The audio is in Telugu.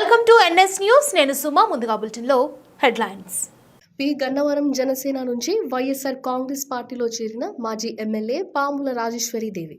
Welcome to NS news. నేను సుమా ముందుగా బులెటిన్లో హెడ్లైన్స్. పి. గన్నవరం జనసేన నుంచి వైఎస్ఆర్ కాంగ్రెస్ పార్టీలో చేరిన మాజీ ఎమ్మెల్యే పాముల రాజేశ్వరీదేవి.